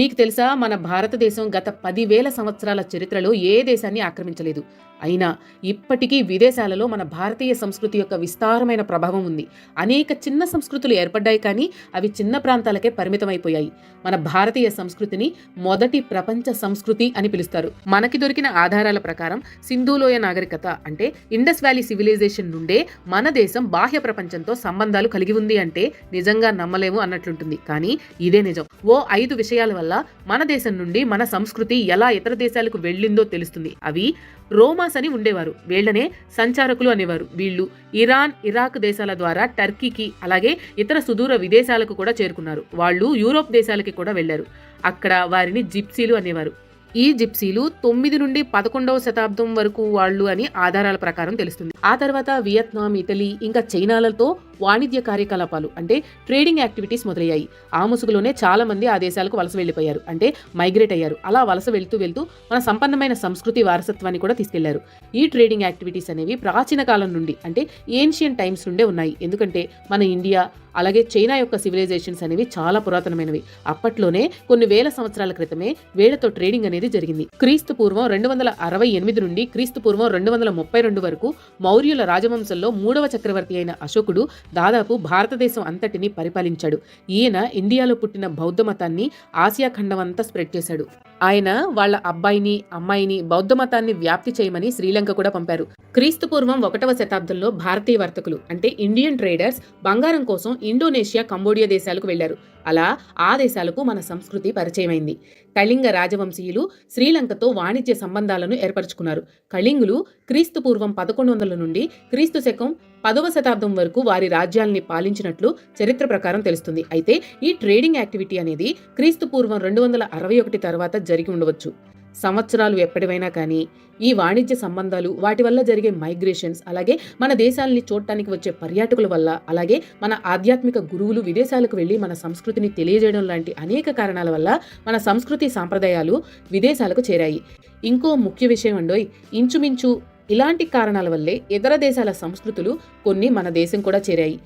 మీకు తెలుసా మన భారతదేశం గత పదివేల సంవత్సరాల చరిత్రలో ఏ దేశాన్ని ఆక్రమించలేదు? అయినా ఇప్పటికీ విదేశాలలో మన భారతీయ సంస్కృతి యొక్క విస్తారమైన ప్రభావం ఉంది. అనేక చిన్న సంస్కృతులు ఏర్పడ్డాయి కానీ అవి చిన్న ప్రాంతాలకే పరిమితమైపోయాయి. మన భారతీయ సంస్కృతిని మొదటి ప్రపంచ సంస్కృతి అని పిలుస్తారు. మనకి దొరికిన ఆధారాల ప్రకారం సింధులోయ నాగరికత అంటే ఇండస్ వ్యాలీ సివిలైజేషన్ నుండే మన దేశం బాహ్య ప్రపంచంతో సంబంధాలు కలిగి ఉంది అంటే నిజంగా నమ్మలేము అన్నట్లుంటుంది. కానీ ఇదే నిజం. ఓ ఐదు విషయాల వల్ల మన దేశం నుండి మన సంస్కృతి ఎలా ఇతర దేశాలకు వెళ్ళిందో తెలుస్తుంది. అవి రోమాస్ అని ఉండేవారు. వీళ్ళనే సంచారకులు అనేవారు. వీళ్ళు ఇరాన్ ఇరాక్ దేశాల ద్వారా టర్కీకి అలాగే ఇతర సుదూర విదేశాలకు కూడా చేరుకున్నారు. వాళ్ళు యూరోప్ దేశాలకి కూడా వెళ్ళారు. అక్కడ వారిని జిప్సీలు అనేవారు. ఈ జిప్సీలు తొమ్మిది నుండి పదకొండవ శతాబ్దం వరకు వాళ్ళు అని ఆధారాల ప్రకారం తెలుస్తుంది. ఆ తర్వాత వియత్నాం ఇటలీ ఇంకా చైనాలతో వాణిజ్య కార్యకలాపాలు అంటే ట్రేడింగ్ యాక్టివిటీస్ మొదలయ్యాయి. ఆ ముసుగులోనే చాలా మంది ఆ దేశాలకు వలస వెళ్ళిపోయారు. అంటే మైగ్రేట్ అయ్యారు. అలా వలస వెళ్తూ వెళ్తూ మన సంపన్నమైన సంస్కృతి వారసత్వాన్ని కూడా తీసుకెళ్ళారు. ఈ ట్రేడింగ్ యాక్టివిటీస్ అనేవి ప్రాచీన కాలం నుండి అంటే ఏన్షియన్ టైమ్స్ నుండే ఉన్నాయి. ఎందుకంటే మన ఇండియా అలాగే చైనా యొక్క సివిలైజేషన్స్ అనేవి చాలా పురాతనమైనవి. అప్పట్లోనే కొన్ని వేల సంవత్సరాల క్రితమే వేళతో ట్రేడింగ్ అనేది జరిగింది. క్రీస్తు పూర్వం రెండు వందల అరవై ఎనిమిది నుండి క్రీస్తు పూర్వం రెండు వందల ముప్పై రెండు వరకు మౌర్యుల రాజవంశంలో మూడవ చక్రవర్తి అయిన అశోకుడు దాదాపు భారతదేశం అంతటిని పరిపాలించాడు. ఈయన ఇండియాలో పుట్టిన బౌద్ధ మతాన్ని ఆసియా ఖండం అంతా స్ప్రెడ్ చేశాడు. ఆయన వాళ్ళ అబ్బాయిని అమ్మాయిని బౌద్ధ మతాన్ని వ్యాప్తి చేయమని శ్రీలంక కూడా పంపారు. క్రీస్తు పూర్వం ఒకటవ శతాబ్దంలో భారతీయ వర్తకులు అంటే ఇండియన్ ట్రేడర్స్ బంగారం కోసం ఇండోనేషియా కంబోడియా దేశాలకు వెళ్ళారు అలా ఆ దేశాలకు మన సంస్కృతి పరిచయమైంది. కళింగ రాజవంశీయులు శ్రీలంకతో వాణిజ్య సంబంధాలను ఏర్పరచుకున్నారు. కళింగులు క్రీస్తు పూర్వం పదకొండు వందల నుండి క్రీస్తు శకం పదవ శతాబ్దం వరకు వారి రాజ్యాల్ని పాలించినట్లు చరిత్ర ప్రకారం తెలుస్తుంది. అయితే ఈ ట్రేడింగ్ యాక్టివిటీ అనేది క్రీస్తు పూర్వం రెండు వందల అరవై ఒకటి తర్వాత జరిగి ఉండవచ్చు. సంవత్సరాలు ఎప్పటివైనా కానీ ఈ వాణిజ్య సంబంధాలు వాటి వల్ల జరిగే మైగ్రేషన్స్ అలాగే మన దేశాలని చూడటానికి వచ్చే పర్యాటకుల వల్ల అలాగే మన ఆధ్యాత్మిక గురువులు విదేశాలకు వెళ్ళి మన సంస్కృతిని తెలియజేయడం లాంటి అనేక కారణాల వల్ల మన సంస్కృతి సాంప్రదాయాలు విదేశాలకు చేరాయి. ఇంకో ముఖ్య విషయం అండోయ్ ఇంచుమించు ఇలాంటి కారణాల వల్లే ఇతర దేశాల సంస్కృతులు కొన్ని మన దేశం కూడా చేరాయి.